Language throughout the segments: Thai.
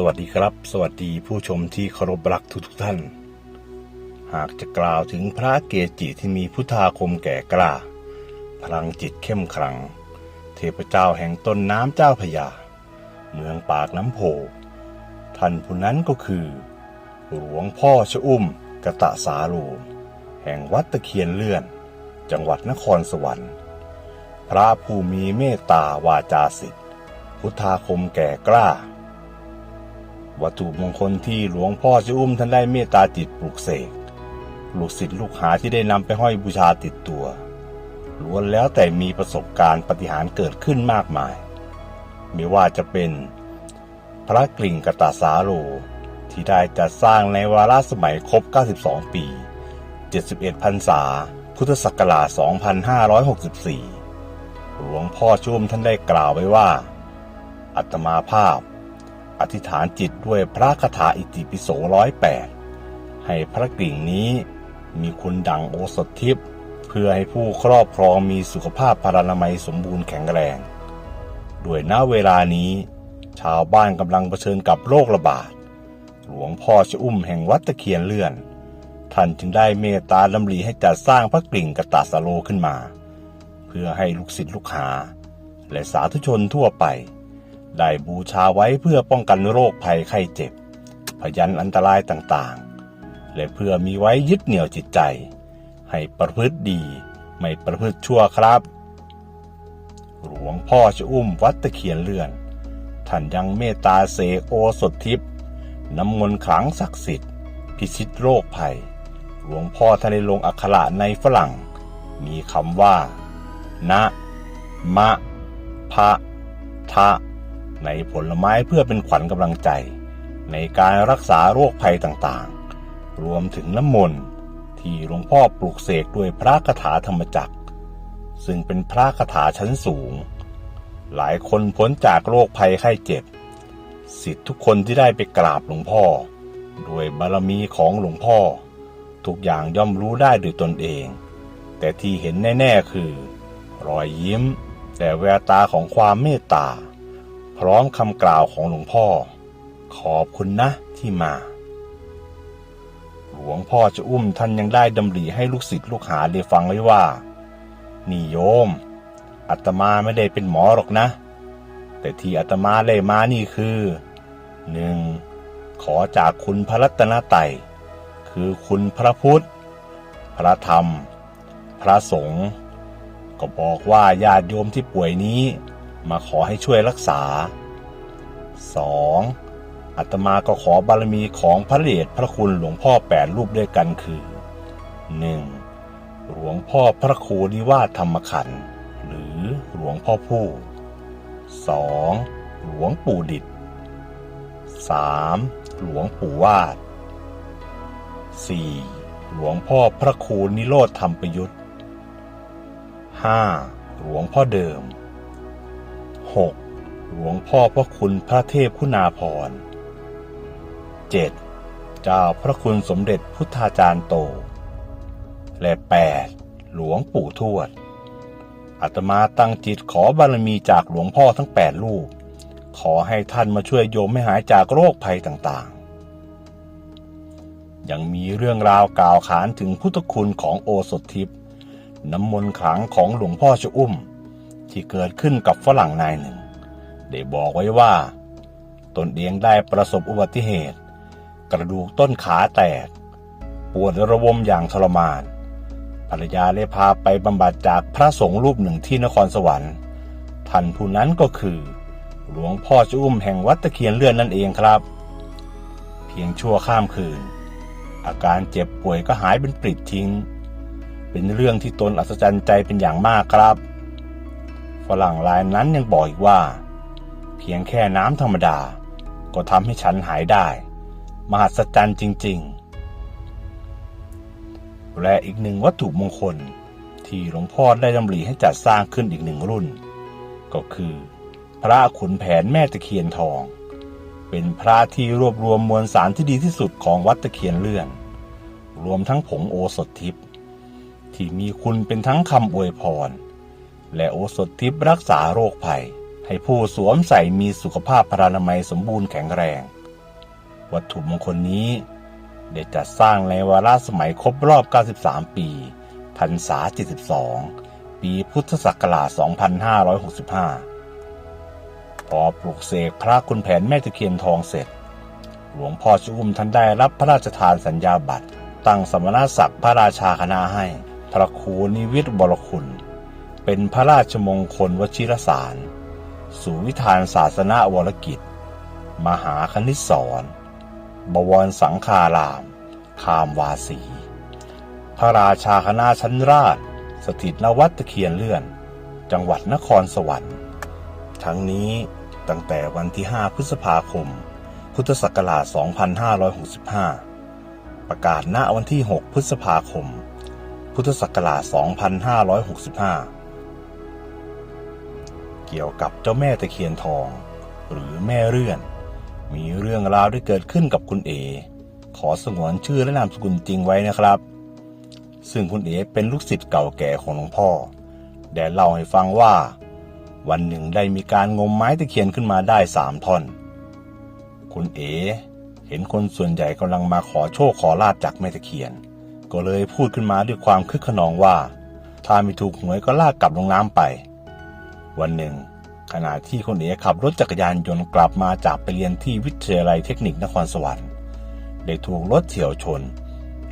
สวัสดีครับ สวัสดีผู้ชมที่เคารพรักทุกทท่าน หากจะกล่าวถึงพระเกจิที่มีพุทธาคมแก่กล้า พลังจิตเข้มขลัง เทพเจ้าแห่งต้นน้ำเจ้าพยา เมืองปากน้ำโพ ท่านผู้นั้นก็คือ หลวงพ่อชะอุ้มกะตะสาโลแห่งวัดตะเคียนเลื่อน จังหวัดนครสวรรค์ พระผู้มีเมตตาวาจาสิทธิ์พุทธาคมแก่กล้า วัตถุมงคลที่หลวงพ่อจะอุ้มท่านได้เมตตาจิตปลุกเสกลูกศิษย์ลูกหาที่ได้นำไปห้อยบูชาติดตัวล้วนแล้วแต่มีประสบการณ์ปฏิหารเกิดขึ้นมากมาย ไม่ว่าจะเป็นพระกลิ่งกตาสาโล ที่ได้จัดสร้างในวาระสมัยครบ 92 ปี 71พรรษา พุทธศักราช 2564 หลวงพ่อชุ่มท่านได้กล่าวไว้ว่า อัตมาภาพ อธิษฐานจิตด้วยพระคาถาอิติปิโสร้อยแปดให้พระกลิ่งนี้มีคุณดังโอสถทิพย์เพื่อให้ผู้ครอบครองมีสุขภาพพารานามัยสมบูรณ์แข็งแรงด้วยณเวลานี้ ชาวบ้านกำลังเผชิญกับโรคระบาด หลวงพ่อชะอุ้มแห่งวัดตะเคียนเลื่อน ท่านจึงได้เมตตาดำริให้จัดสร้างพระกลิ่งกตาสโลขึ้นมา เพื่อให้ลูกศิษย์ลูกหา และสาธุชนทั่วไป ได้บูชาไว้เพื่อป้องกันโรคภัยไข้เจ็บ พยันอันตรายต่างๆ และเพื่อมีไว้ยึดเหนี่ยวจิตใจ ให้ประพฤติดีไม่ประพฤติชั่วครับ หลวงพ่อจะอุ้มวัดตะเคียนเลื่อน ท่านยังเมตตาเสกโอสถทิพย์น้ำมนต์ขลังศักดิ์สิทธิ์พิชิตโรคภัย หลวงพ่อท่านได้ลงอักขระในฝรั่ง มีคำว่า นะ มะ พะ ทะ ในผลไม้เพื่อเป็นขวัญกำลังใจ ในการรักษาโรคภัยต่างๆ รวมถึงน้ำมนต์ที่หลวงพ่อปลูกเสกด้วยพระคาถาธรรมจักร ซึ่งเป็นพระคาถาชั้นสูง หลายคนพ้นจากโรคภัยไข้เจ็บ สิทธิ์ทุกคนที่ได้ไปกราบหลวงพ่อ ด้วยบารมีของหลวงพ่อ ทุกอย่างย่อมรู้ได้ด้วยตนเอง แต่ที่เห็นแน่ ๆ คือ รอยยิ้ม แต่แววตาของความเมตตา พร้อมคำกล่าวของหลวงพ่อ ขอบคุณนะที่มา หลวงพ่อจะอุ้มท่านยังได้ดำริให้ลูกศิษย์ลูกหาได้ฟังไว้ว่า นี่โยมอาตมาไม่ได้เป็นหมอหรอกนะ แต่ที่อาตมาได้มานี่คือหนึ่งขอจากคุณพระรัตนตรัยคือคุณพระพุทธ พระธรรม พระสงฆ์ก็บอกว่าญาติโยมที่ป่วยนี้ มาขอให้ช่วยรักษา 2. อาตมาก็ขอบารมีของพระเดชพระคุณหลวงพ่อแปดรูปด้วยกันคือ 1. หลวงพ่อพระครูนิวาสธรรมขันธ์หรือหลวงพ่อผู้ 2. หลวงปู่ดิษฐ์ 3. หลวงปู่วาด 4. หลวงพ่อพระครูนิโรธธรรมประยุทธ์ 5. หลวงพ่อเดิม 6. หลวงพ่อพระคุณพระเทพคุณาภรณ์ 7. เจ้าพระคุณสมเด็จพุทธาจารย์โต และ 8. หลวงปู่ทวด อาตมาตั้งจิตขอบารมีจากหลวงพ่อทั้ง 8 ลูก ขอให้ท่านมาช่วยโยมให้หายจากโรคภัยต่างๆ ยังมีเรื่องราวกล่าวขานถึงพุทธคุณของโอสถทิพย์น้ำมนต์ขลังของหลวงพ่อชะอุ้ม ที่เกิดขึ้นกับฝรั่งนายหนึ่ง ได้บอกไว้ว่า ตนเองได้ประสบอุบัติเหตุ กระดูกต้นขาแตก ปวดระวมอย่างทรมาน ภรรยาเลยพาไปบำบัดจากพระสงฆ์รูปหนึ่งที่นครสวรรค์ท่านผู้นั้นก็คือ หลวงพ่อชะอุ้มแห่งวัดตะเคียนเลื่อนนั่นเองครับ เพียงชั่วข้ามคืน อาการเจ็บป่วยก็หายเป็นปลิดทิ้ง เป็นเรื่องที่ตนอัศจรรย์ใจเป็นอย่างมากครับ ฝรั่งรายนั้นยังบอกอีกว่า เพียงแค่น้ำธรรมดา ก็ทำให้ฉันหายได้ มหัศจรรย์จริง ๆ และอีกหนึ่งวัตถุมงคลที่หลวงพ่อได้ดำริให้จัดสร้างขึ้นอีกหนึ่งรุ่น ก็คือ พระขุนแผนแม่ตะเคียนทอง เป็นพระที่รวบรวมมวลสารที่ดีที่สุดของวัดตะเคียนเลื่อน รวมทั้งผงโอสถทิพย์ที่มีคุณเป็นทั้งคำอวยพร และโอสถทิพย์รักษาโรคภัย ให้ผู้สวมใส่มีสุขภาพพรานามัยสมบูรณ์แข็งแรง วัตถุมงคลนี้ ได้จัดสร้างในวาระสมัยครบรอบ 93 ปีพรรษา 72 ปีพุทธศักราช 2565 พอปลุกเสกพระคุณแผนแม่ตะเคียนทองเสร็จ หลวงพ่อชุมท่านได้รับพระราชทานสัญญาบัตร ตั้งสมณศักดิ์พระราชาคณะให้ พระครูนิวิทยบรคุณ เป็นพระราชมงคลวชิรสารสู่วิธานศาสนาวรกิจ มหาคณิตสอนบวรสังคาราม คามวาสี พระราชาคณะชั้นราช สถิตนวัดตะเคียนเลื่อน จังหวัดนครสวรรค์ ทั้งนี้ตั้งแต่วันที่ 5 พฤษภาคม พุทธศักราช 2565 ประกาศณวันที่ 6 พฤษภาคม พุทธศักราช 2565 เกี่ยวกับเจ้าแม่ตะเคียนทอง หรือแม่เรื่อน มีเรื่องราวที่เกิดขึ้นกับคุณเอ ขอสงวนชื่อและนามสกุลจริงไว้นะครับ ซึ่งคุณเอเป็นลูกศิษย์เก่าแก่ของหลวงพ่อได้เล่าให้ฟังว่า วันหนึ่งได้มีการงมไม้ตะเคียนขึ้นมาได้สามท่อน คุณเอ เห็นคนส่วนใหญ่กำลังมาขอโชคขอลาบจากแม่ตะเคียน ก็เลยพูดขึ้นมาด้วยความคึกขนองว่า ถ้าไม่ถูกหวยก็ลากกลับลงน้ำไป วันหนึ่ง ขณะที่คุณเอขับรถจักรยานยนต์กลับมาจากไปเรียนที่วิทยาลัยเทคนิคนครสวรรค์ได้ถูกรถเฉียวชน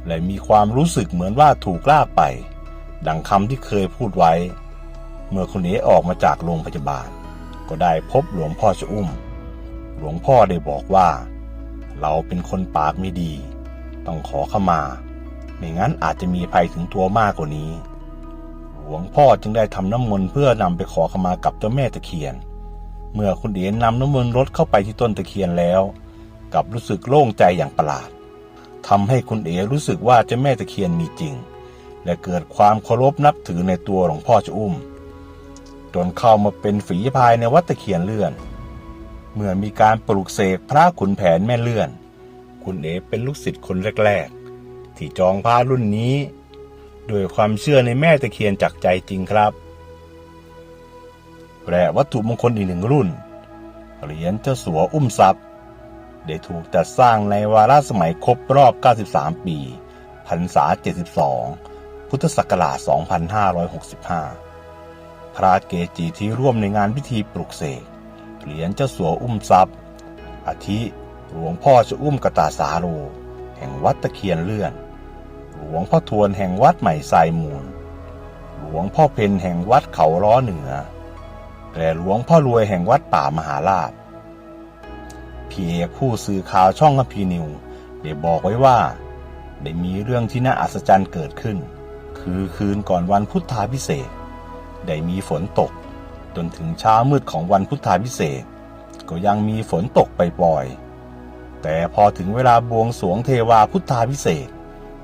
และมีความรู้สึกเหมือนว่าถูกลากไป ดังคำที่เคยพูดไว้ เมื่อคุณเอออกมาจากโรงพยาบาล ก็ได้พบหลวงพ่อชะอุ้ม หลวงพ่อได้บอกว่า เราเป็นคนปากไม่ดี ต้องขอเข้ามา ไม่งั้นอาจจะมีภัยถึงตัวมากกว่านี้ หลวงพ่อจึงได้ทำน้ำมนต์เพื่อนำไปขอขมากับเจ้าแม่ตะเคียน เมื่อคุณเอ๋นนำน้ำมนต์รดเข้าไปที่ต้นตะเคียนแล้วกลับรู้สึกโล่งใจอย่างประหลาดทำให้คุณเอ๋รู้สึกว่าเจ้าแม่ตะเคียนมีจริง และเกิดความเคารพนับถือในตัวหลวงพ่อจะอุ้มจนเข้ามาเป็นฝีพายในวัดตะเคียนเลื่อน เมื่อมีการปลูกเสกพระขุนแผนแม่เลื่อน คุณเอ๋เป็นลูกศิษย์คนแรก ๆ ที่จองพระรุ่นนี้ โดยความเชื่อในแม่ตะเคียนจากใจจริงครับ และวัตถุมงคลอีกหนึ่งรุ่น เหรียญเจ้าสัวอุ้มทรัพย์ ได้ถูกจัดสร้างในวาระสมัยครบรอบ 93 ปีพรรษา 72 พุทธศักราช 2565 พระเกจิที่ร่วมในงานพิธีปลุกเสกเหรียญเจ้าสัวอุ้มทรัพย์ อาทิหลวงพ่อจะอุ้มกตาสาโร แห่งวัดตะเคียนเลื่อน หลวงพ่อทวนแห่งวัดใหม่ทรายมูล หลวงพ่อเพนแห่งวัดเขาล้อเหนือ และหลวงพ่อรวยแห่งวัดป่ามหาลาภพี่เอกผู้สื่อข่าวช่องคัมพีนิวได้บอกไว้ว่า ได้มีเรื่องที่น่าอัศจรรย์เกิดขึ้น คือคืนก่อนวันพุทธาพิเศษกได้มีฝนตก จนถึงเช้ามืดของวันพุทธาพิเศษกก็ยังมีฝนตกไปปล่อย แต่พอถึงเวลาบวงสรวงเทวาพุทธาพิเศษก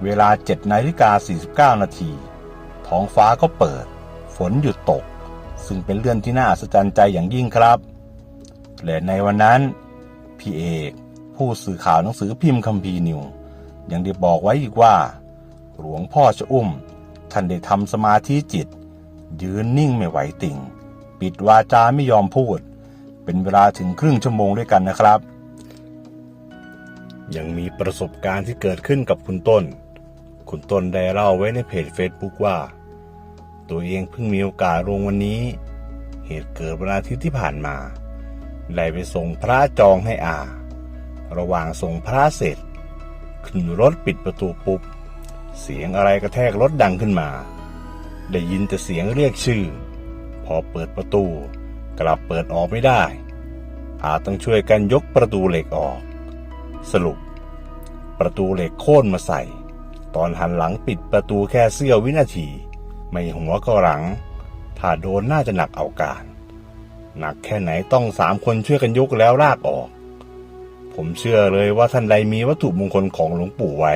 เวลา7นาฬิกา49 นาที ท้องฟ้าก็เปิด ฝนหยุดตก ซึ่งเป็นเรื่องที่น่าอัศจรรย์ใจอย่างยิ่งครับ และในวันนั้น พี่เอกผู้สื่อข่าวหนังสือพิมพ์คัมภีร์นิว ยังได้บอกไว้อีกว่า หลวงพ่อชะอุ้ม ท่านได้ทำสมาธิจิต ยืนนิ่งไม่ไหวติ่ง ปิดวาจาไม่ยอมพูด เป็นเวลาถึงครึ่งชั่วโมงด้วยกันนะครับ ยังมีประสบการณ์ที่เกิดขึ้นกับคุณต้น คุณต้นได้เล่าไว้ในเพจ Facebook ว่า ตัวเองเพิ่งมีโอกาสลงวันนี้ เหตุเกิดวันอาทิตย์ที่ผ่านมาได้ไปส่งพระจองให้อา ระหว่างส่งพระเสร็จ ขึ้นรถปิดประตูปุ๊บ เสียงอะไรกระแทกรถดังขึ้นมา ได้ยินแต่เสียงเรียกชื่อ พอเปิดประตู กลับเปิดออกไม่ได้ อาต้องช่วยกันยกประตูเหล็กออก สรุป ประตูเหล็กโค่นมาใส่ ตอนหันหลังปิดประตูแค่เสี้ยววินาที ไม่หัวก็หลัง ถ้าโดนน่าจะหนักเอาการ หนักแค่ไหนต้องสามคนช่วยกันยกแล้วลากออก ผมเชื่อเลยว่าท่านใดมีวัตถุมงคลของหลวงปู่ไว้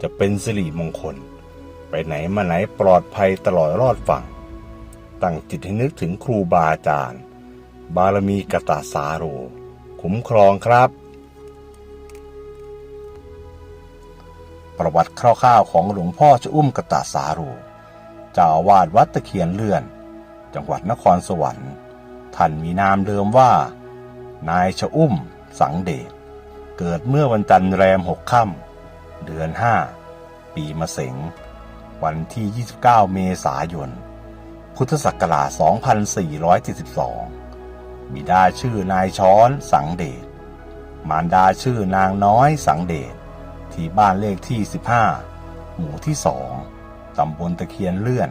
จะเป็นสิริมงคล ไปไหนมาไหนปลอดภัยตลอดรอดฝั่ง ตั้งจิตให้นึกถึงครูบาอาจารย์ บารมีกตาสาโรคุ้มครองครับ ประวัติคร่าวๆของหลวงพ่อชอุ้มกตาสาโรเจ้าอาวาสวัดตะเคียนเลื่อน จังหวัดนครสวรรค์ท่านมีนามเดิมว่า นายชอุ้ม สังเดชเกิดเมื่อวันจันทร์แรมหกค่ำเดือนห้าปีมะเสงวันที่ 29 เมษายน พุทธศักราช 2472 บิดาชื่อนายช้อนสังเดช มารดาชื่อนางน้อยสังเดช ที่บ้านเลขที่ 15 หมู่ที่สองตำบลตะเคียนเลื่อน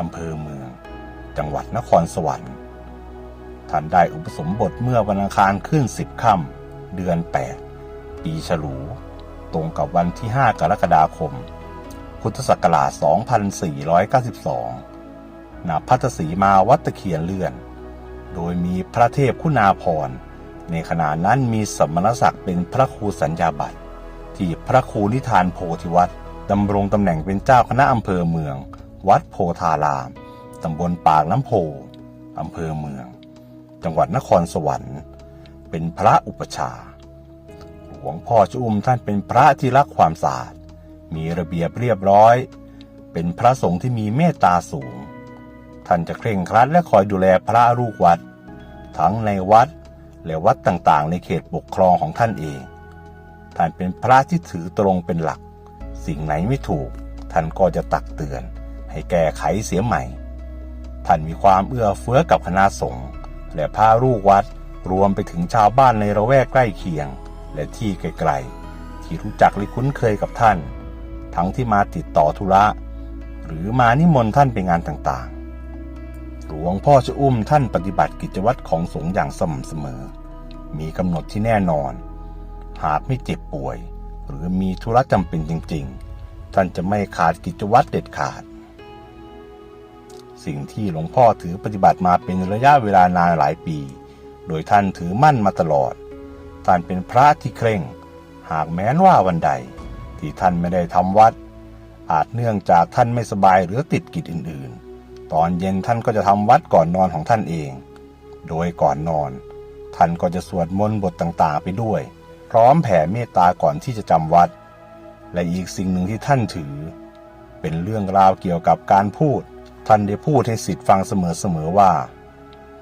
อำเภอเมือง จังหวัดนครสวรรค์ท่านได้อุปสมบทเมื่อวันอังคารขึ้น 10 ค่ำเดือน 8 ปีฉลูตรงกับวันที่ 5 กรกฎาคม พุทธศักราช 2492 ณ พัทสีมาวัดตะเคียนเลื่อน โดยมีพระเทพคุณาภรในขณะนั้นมีสมณศักดิ์เป็นพระครูสัญญาบัตร ที่พระครูนิทานโพธิวัตรดำรงตำแหน่งเป็นเจ้าคณะอำเภอเมือง วัดโพธาราม ตำบลปากน้ำโพอำเภอเมือง จังหวัดนครสวรรค์ เป็นพระอุปชาหลวงพ่อชอุ้มท่านเป็นพระที่รักความสะอาด มีระเบียบเรียบร้อย เป็นพระสงฆ์ที่มีเมตตาสูง ท่านจะเคร่งครัดและคอยดูแลพระลูกวัด ทั้งในวัดและวัดต่างๆ ในเขตปกครองของท่านเอง ท่านเป็นพระที่ถือตรงเป็นหลัก สิ่งไหนไม่ถูก ท่านก็จะตักเตือน ให้แก้ไขเสียใหม่ ท่านมีความเอื้อเฟื้อกับคณะสงฆ์และพระลูกวัดรวมไปถึงชาวบ้านในระแวกใกล้เคียง และที่ไกลๆที่รู้จักหรือคุ้นเคยกับท่าน ทั้งที่มาติดต่อธุระ หรือมานิมนต์ท่านไปงานต่างๆ หลวงพ่อชะอุ้มท่านปฏิบัติกิจวัตรของสงฆ์อย่างสม่ำเสมอ มีกำหนดที่แน่นอน หากไม่เจ็บป่วย หรือมีธุระจำเป็นจริง ๆ ท่านจะไม่ขาดกิจวัตรเด็ดขาด สิ่งที่หลวงพ่อถือปฏิบัติมาเป็นระยะเวลานานหลายปี โดยท่านถือมั่นมาตลอด ท่านเป็นพระที่เคร่ง หากแม้นว่าวันใด ที่ท่านไม่ได้ทำวัด อาจเนื่องจากท่านไม่สบายหรือติดกิจอื่นๆ ตอนเย็นท่านก็จะทำวัดก่อนนอนของท่านเอง โดยก่อนนอน ท่านก็จะสวดมนต์บทต่างๆไปด้วย พร้อมแผ่เมตตาก่อนที่จะจำวัด และอีกสิ่งหนึ่งที่ท่านถือ เป็นเรื่องราวเกี่ยวกับการพูด ท่านได้พูดให้สิทธิ์ฟังเสมอๆว่า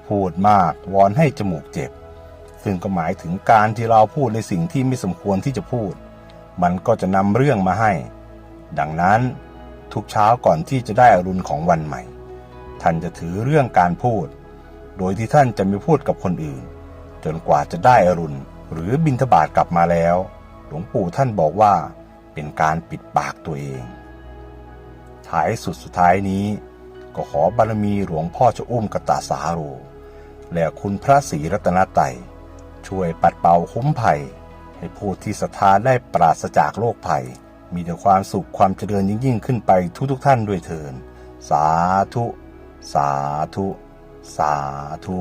พูดมากวอนให้จมูกเจ็บ ซึ่งก็หมายถึงการที่เราพูดในสิ่งที่ไม่สมควรที่จะพูด มันก็จะนำเรื่องมาให้ ดังนั้นทุกเช้าก่อนที่จะได้อรุณของวันใหม่ ท่านจะถือเรื่องการพูด โดยที่ท่านจะไม่พูดกับคนอื่น จนกว่าจะได้อรุณ หรือบินทบาทกลับมาแล้ว หลวงปู่ท่านบอกว่าเป็นการปิดปากตัวเอง ท้ายสุดสุดท้ายนี้ ก็ขอบารมีหลวงพ่อเจะอุ้มกตาสาโรและคุณพระศรีรัตนไตรัยช่วยปัดเป่าคุ้มภัย ให้ผู้ที่ศรัทธาได้ปราศจากโรคภัย มีแต่ความสุขความเจริญยิ่งยิ่งขึ้นไปทุกทุกท่านด้วยเถินสาธุ สาธุ สาธุ